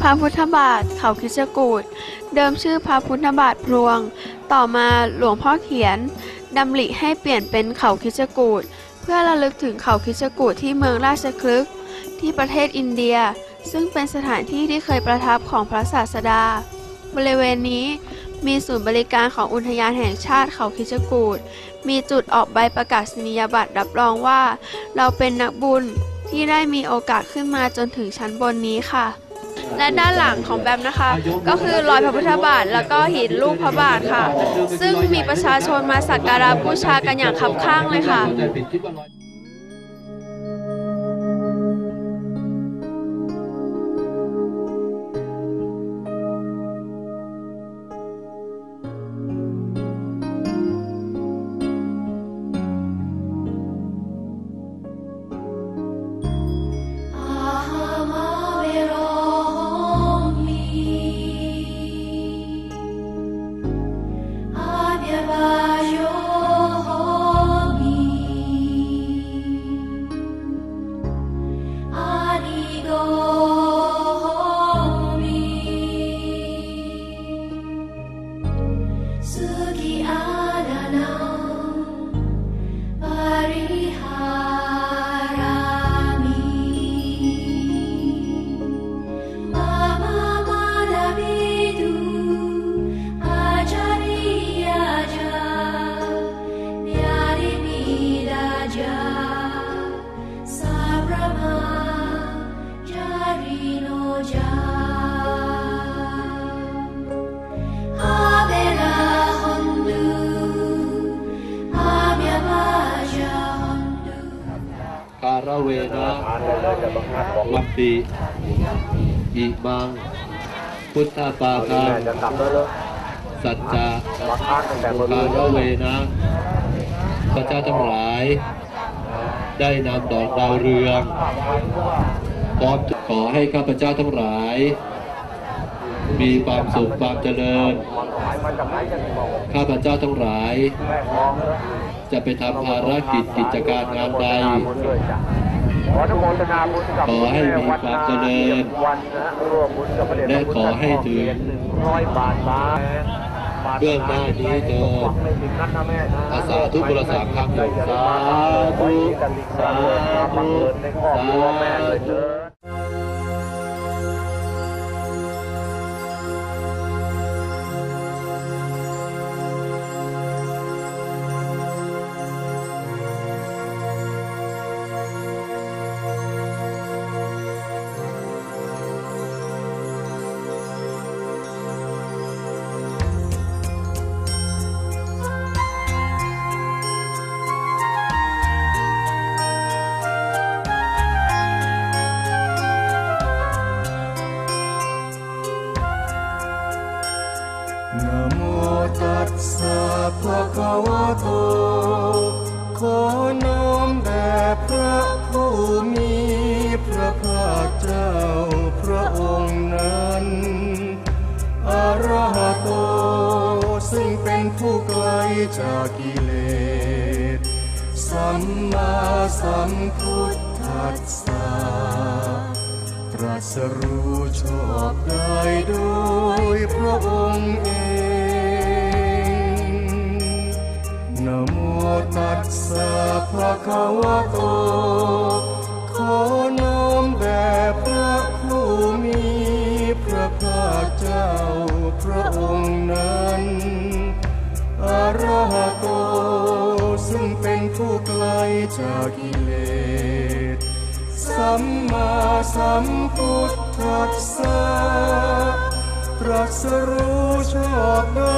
พระพุทธบาทเขาคิชกูดเดิมชื่อพระพุทธบาทพลวง ต่อมาหลวงพ่อเขียนดำริให้เปลี่ยนเป็นเขาคิชกูดเพื่อระลึกถึงเขาคิชกูดที่เมืองราชคลึกที่ประเทศอินเดีย ซึ่งเป็นสถานที่ที่เคยประทับของพระศาสดา บริเวณนี้มีศูนย์บริการของอุทยานแห่งชาติเขาคิชกูดมีจุดออกใบประกาศนียบัตรรับรองว่า เราเป็นนักบุญที่ได้มีโอกาสขึ้นมาจนถึงชั้นบนนี้ค่ะ และด้านหลังของแบมนะคะ ก็คือรอยพระพุทธบาท แล้วก็หินรูปพระบาทค่ะ ซึ่งมีประชาชนมาสักการะบูชากันอย่างคับข้างเลยค่ะารเวนะวัปปิอิมัง พุทธปาคังจะกลับแล้วเลยสัจจะมาค้างตั้งแต่บนการเวนะพระเจ้าทั้งหลาย ได้นำดอกดาวเรืองพร้อมขอให้ข้าพเจ้าทั้งหลาย มีความสุขความเจริญมันหายมาจากไหนจะบอกข้าพเจ้าทั้งหลายแม่มองเลยจะไปทำภารกิจกิจการงานใดบุญด้วยจ้ะขออนุโมทนาบุญกับขอให้มีความเจริญวันนะร่วมบุญกับพระเดชพและระคุณขอให้ถึงหนึ่งร้อยบาทบาทเบื้องหน้านี้เถิดไม่ถึงนั้นนะแม่นะอาสาธุบุรสามครั้งหนึ่งสาธุสาธุ โมตัสสะภะคะวะโต ขอน้อมแด่พระผู้มีพระภาคเจ้าพระองค์นั้นอะระหะโต ซึ่งเป็นผู้ไกลจากกิเลส สัมมาสัมพุทธัสสะตรัสรู้ชอบได้โดยพระองค์เอง นโมตัสสะภะคะวะโต ขอน้อมแด่พระผู้มีพระภาคเจ้าพระองค์นั้นอรหะโต ซึ่งเป็นผู้ไกลจากกิเลส สัมมาสัมพุทธัสสะตรัสรู้ชอบได้